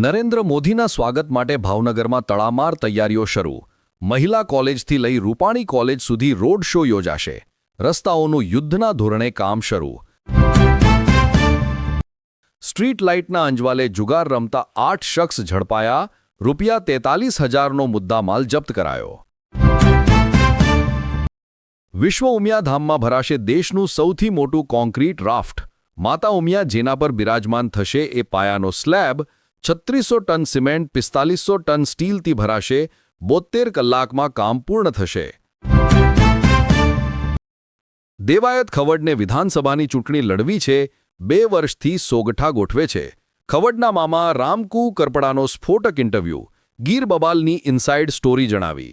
નરેન્દ્ર મોદીના સ્વાગત માટે ભાવનગરમાં તડામાર તૈયારીઓ શરૂ. મહિલા કોલેજથી લઈ રૂપાણી કોલેજ સુધી રોડ શો યોજાશે. રસ્તાઓનું યુદ્ધના ધોરણે કામ શરૂ. સ્ટ્રીટ લાઇટના અંજવાલે જુગાર રમતા આઠ શખ્સ ઝડપાયા. રૂપિયા તેતાલીસ હજારનો મુદ્દામાલ જપ્ત કરાયો. વિશ્વ ઉમિયાધામમાં ભરાશે દેશનું સૌથી મોટું કોન્ક્રીટ રાફ્ટ. માતા ઉમિયા જેના પર બિરાજમાન થશે એ પાયાનો સ્લેબ છત્રીસો ટન સિમેન્ટ પિસ્તાલીસો ટન સ્ટીલથી ભરાશે બોતેર કલાકમાં કામ પૂર્ણ થશે. દેવાયત ખવડને વિધાનસભાની ચૂંટણી લડવી છે, બે વર્ષથી સોગઠા ગોઠવે છે. ખવડના મામા રામકુ કરપડાનો સ્ફોટક ઇન્ટરવ્યૂ, ગીર બબાલની ઇનસાઇડ સ્ટોરી જણાવી.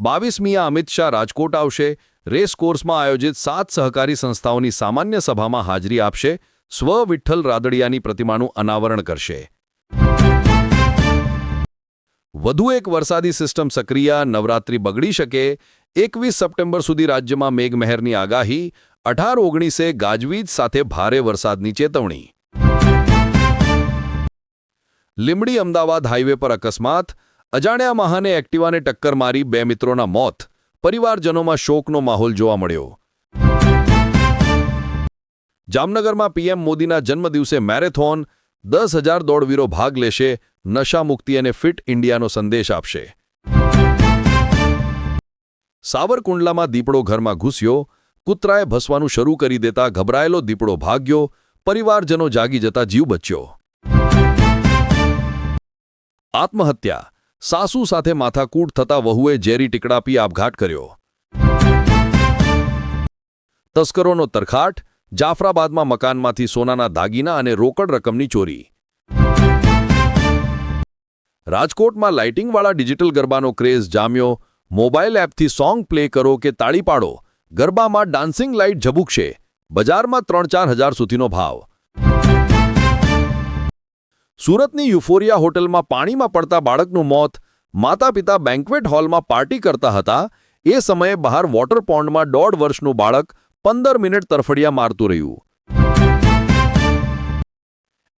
બાવીસમીયા અમિત શાહ રાજકોટ આવશે, રેસ કોર્સમાં આયોજિત સાત સહકારી સંસ્થાઓની સામાન્ય સભામાં હાજરી આપશે સ્વ વિઠ્ઠલ રાદડિયાની પ્રતિમાનું અનાવરણ કરશે. વધુ એક વરસાદી સિસ્ટમ સક્રિય, નવરાત્રી બગડી શકે. એકવીસ સપ્ટેમ્બર સુધી રાજ્યમાં મેઘમહેરની આગાહી. અઢાર ઓગણીસે ગાજવીજ સાથે ભારે વરસાદની ચેતવણી. લીમડી અમદાવાદ હાઇવે પર અકસ્માત. અજાણ્યા મહાને એક્ટિવાને ટક્કર મારી બે મિત્રોના મોત. પરિવારજનોમાં શોકનો માહોલ જોવા મળ્યો. જામનગરમાં પીએમ મોદીના જન્મદિવસે મેરેથોન દસ હજાર દોડવીરો ભાગ લેશે, નશામુક્તિ અને ફિટ ઇન્ડિયાનો સંદેશ આપશે. સાવરકુંડલામાં દીપડો ઘરમાં ઘૂસ્યો, કૂતરાએ ભસવાનું શરૂ કરી દેતા ગભરાયેલો દીપડો ભાગ્યો, પરિવારજનો જાગી જતા જીવ બચ્યો. આત્મહત્યા, સાસુ સાથે માથાકૂટ થતા વહુએ ઝેરી ટીકડા પી આપઘાત કર્યો. તસ્કરોનો તરખાટ જાફરાબાદમાં મકાનમાંથી સોનાના દાગીના અને રોકડ રકમની ચોરી. રાજકોટમાં લાઇટિંગવાળા ડિજિટલ ગરબાનો ક્રેઝ જામ્યો. મોબાઈલ એપથી સોંગ પ્લે કરો કે તાળી પાડો. ગરબામાં ડાન્સિંગ લાઇટ ઝબુકશે. બજારમાં ત્રણ ચાર હજાર સુધીનો ભાવ. સુરતની યુફોરિયા હોટલમાં પાણીમાં પડતા બાળકનું મોત. માતા પિતા બેન્ક્વેટ હોલમાં પાર્ટી કરતા હતા. એ સમયે બહાર વોટર પોન્ડમાં દોઢ વર્ષનું બાળક પંદર મિનિટ તરફડિયા મારતું રહ્યું.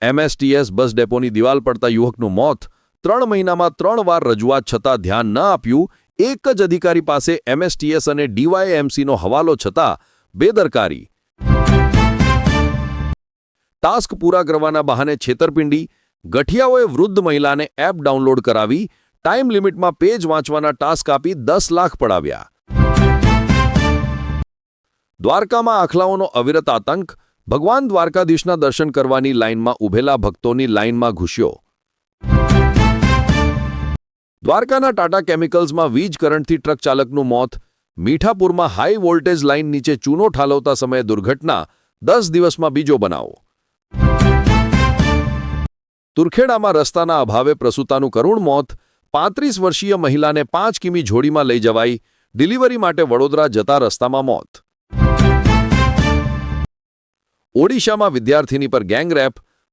એમએસટીએસ બસ ડેપોની દિવાલ પડતા યુવકનું મોત. ત્રણ મહિનામાં ત્રણ વાર રજૂઆત છતાં ધ્યાન ન આપ્યું. એક જ અધિકારી પાસે એમએસટીએસ અને ડીવાયએમસીનો હવાલો છતાં બેદરકારી. ટાસ્ક પૂરા કરવાના બહાને છેતરપિંડી. ગઠિયાઓએ વૃદ્ધ મહિલાને એપ ડાઉનલોડ કરાવી. ટાઈમ લિમિટમાં પેજ વાંચવાના ટાસ્ક આપી દસ લાખ પડાવ્યા. દ્વારકામાં આખલાઓનો અવિરત આતંક, ભગવાન દ્વારકાધીશના દર્શન કરવાની લાઇનમાં ઊભેલા ભક્તોની લાઇનમાં ઘૂસ્યો. દ્વારકાના ટાટા કેમિકલ્સમાં વીજ કરંટથી ટ્રક ચાલકનું મોત, મીઠાપુરમાં હાઈ વોલ્ટેજ લાઇન નીચે ચૂનો ઠાલવતા સમયે દુર્ઘટના, દસ દિવસમાં બીજો બનાવો. તુરખેડામાં રસ્તાના અભાવે પ્રસૂતાનું કરુણ મોત, પાંત્રીસ વર્ષીય મહિલાને પાંચ કિમી જોડીમાં લઈ જવાઈ, ડિલિવરી માટે વડોદરા જતા રસ્તામાં મોત. ઓડિશામાં વિદ્યાર્થીની પર ગેંગરેપ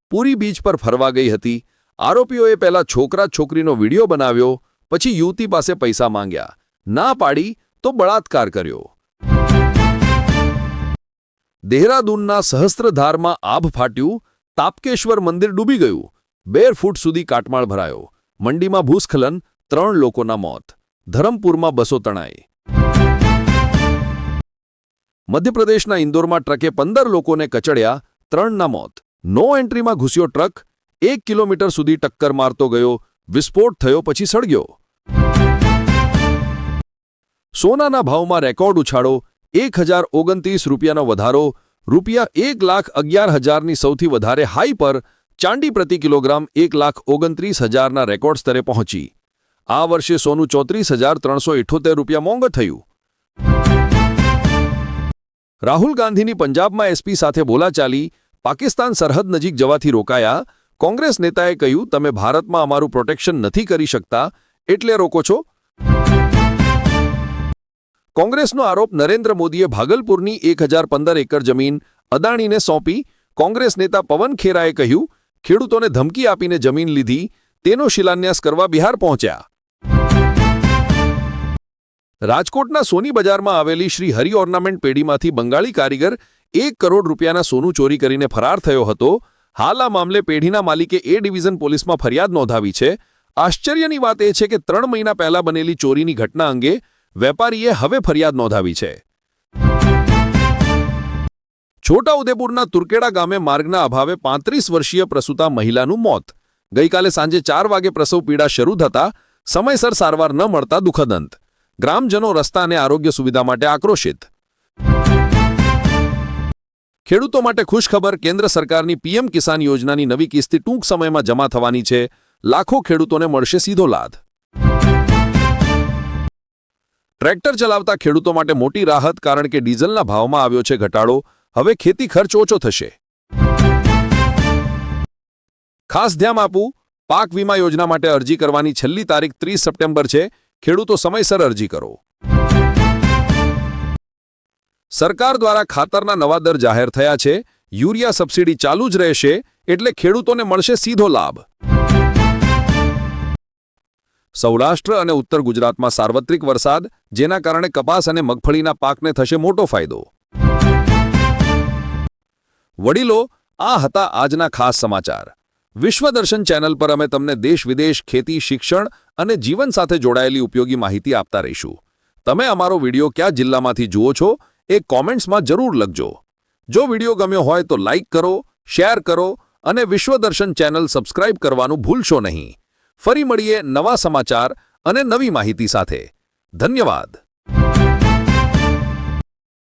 પૂરી બીચ પર ફરવા ગઈ હતી. આરોપીઓએ પહેલા છોકરા છોકરીનો વીડિયો બનાવ્યો, પછી યુવતી પાસે પૈસા માંગ્યા. ના પાડી તો બળાત્કાર કર્યો. દેહરાદૂનના સહસ્ત્રધારમાં આભ ફાટ્યું, તાપકેશ્વર મંદિર ડૂબી ગયું. બેર ફૂટ સુધી કાટમાળ ભરાયો. મંડીમાં ભૂસ્ખલન, ત્રણ લોકોના મોત. ધરમપુરમાં બસો તણાઈ. મધ્યપ્રદેશના ઇન્દોરમાં ટ્રકે પંદર લોકોને કચડ્યા, ત્રણના મોત. નો એન્ટ્રીમાં ઘૂસ્યો ટ્રક, એક કિલોમીટર સુધી ટક્કર મારતો ગયો, વિસ્ફોટ થયો પછી સળગ્યો. સોનાના ભાવમાં રેકોર્ડ ઉછાળો, એક હજાર ઓગણત્રીસ રૂપિયાનો વધારો, રૂપિયા એક લાખ અગિયાર હજારની સૌથી વધારે હાઈ પર ચાંદી પ્રતિ કિલોગ્રામ એક લાખ ઓગણત્રીસ હજારના રેકોર્ડ સ્તરે પહોંચી. આ વર્ષે સોનું ચોત્રીસ હજાર ત્રણસો ઇઠોતેર રૂપિયા મોંઘ થયું. રાહુલ ગાંધીની પંજાબમાં એસપી સાથે બોલાચાલી, પાકિસ્તાન સરહદ નજીક જવાથી રોકાયા, કોંગ્રેસ નેતાએ કહ્યું, તમે ભારતમાં અમારું પ્રોટેક્શન નથી કરી શકતા, એટલે રોકો છો. કોંગ્રેસનો આરોપ નરેન્દ્ર મોદીએ ભાગલપુરની એક હજાર પંદર એકર જમીન અદાણીને સોંપી. કોંગ્રેસ નેતા પવન ખેરાએ કહ્યું, ખેડૂતોને ધમકી આપીને જમીન લીધી, તેનો શિલાન્યાસ કરવા બિહાર પહોંચ્યા. રાજકોટના સોની બજારમાં આવેલી શ્રી હરિ ઓર્નામેન્ટ પેઢીમાંથી બંગાળી કારીગર એક કરોડ રૂપિયાના સોનું ચોરી કરીને ફરાર થયો હતો. હાલ આ મામલે પેઢીના માલિકે એ ડિવિઝન પોલીસમાં ફરિયાદ નોંધાવી છે. આશ્ચર્યની વાત એ છે કે ત્રણ મહિના પહેલા બનેલી ચોરીની ઘટના અંગે વેપારીએ હવે ફરિયાદ નોંધાવી છે. છોટાઉદેપુરના તુર્કેડા ગામે માર્ગના અભાવે પાંત્રીસ વર્ષીય પ્રસૂતા મહિલાનું મોત. ગઈકાલે સાંજે ચાર વાગે પ્રસવ પીડા શરૂ થતા સમયસર સારવાર ન મળતા દુઃખદ અંત. ગ્રામજનો રસ્તા અને આરોગ્ય સુવિધા માટે આક્રોશિત. ખેડૂતો માટે ખુશખબર, કેન્દ્ર સરકારની પીએમ કિસાન યોજનાની નવી કિસ્તી ટૂંક સમયમાં જમા થવાની છે. લાખો ખેડૂતોને મળશે સીધો લાભ. ટ્રેક્ટર ચલાવતા ખેડૂતો માટે મોટી રાહત કારણ કે ડીઝલના ભાવમાં આવ્યો છે ઘટાડો. હવે ખેતી ખર્ચ ઓછો થશે. ખાસ ધ્યાન આપવું. પાક વીમા યોજના માટે અરજી કરવાની છેલ્લી તારીખ ત્રીસ સપ્ટેમ્બર છે. ખેડૂતો સમયસર અરજી કરો. સરકાર દ્વારા ખાતરના નવા દર જાહેર થયા છે. યુરિયા સબસિડી ચાલુ જ રહેશે એટલે ખેડૂતોને મળશે સીધો લાભ. સૌરાષ્ટ્ર અને ઉત્તર ગુજરાતમાં સાર્વત્રિક વરસાદ, જેના કારણે કપાસ અને મગફળીના પાકને થશે મોટો ફાયદો. વડીલો, આ હતા આજના ખાસ સમાચાર. વિશ્વદર્શન ચેનલ પર અમે તમને દેશ વિદેશ ખેતી, શિક્ષણ અને જીવન સાથે જોડાયેલી ઉપયોગી માહિતી આપતા રહીશું. તમે અમારો વીડિયો કયા જિલ્લામાંથી જુઓ છો એ કોમેન્ટ્સમાં જરૂર લખજો. જો વીડિયો ગમ્યો હોય તો લાઇક કરો, શેર કરો અને વિશ્વદર્શન ચેનલ સબસ્ક્રાઇબ કરવાનું ભૂલશો નહીં. ફરી મળીએ નવા સમાચાર અને નવી માહિતી સાથે. ધન્યવાદ.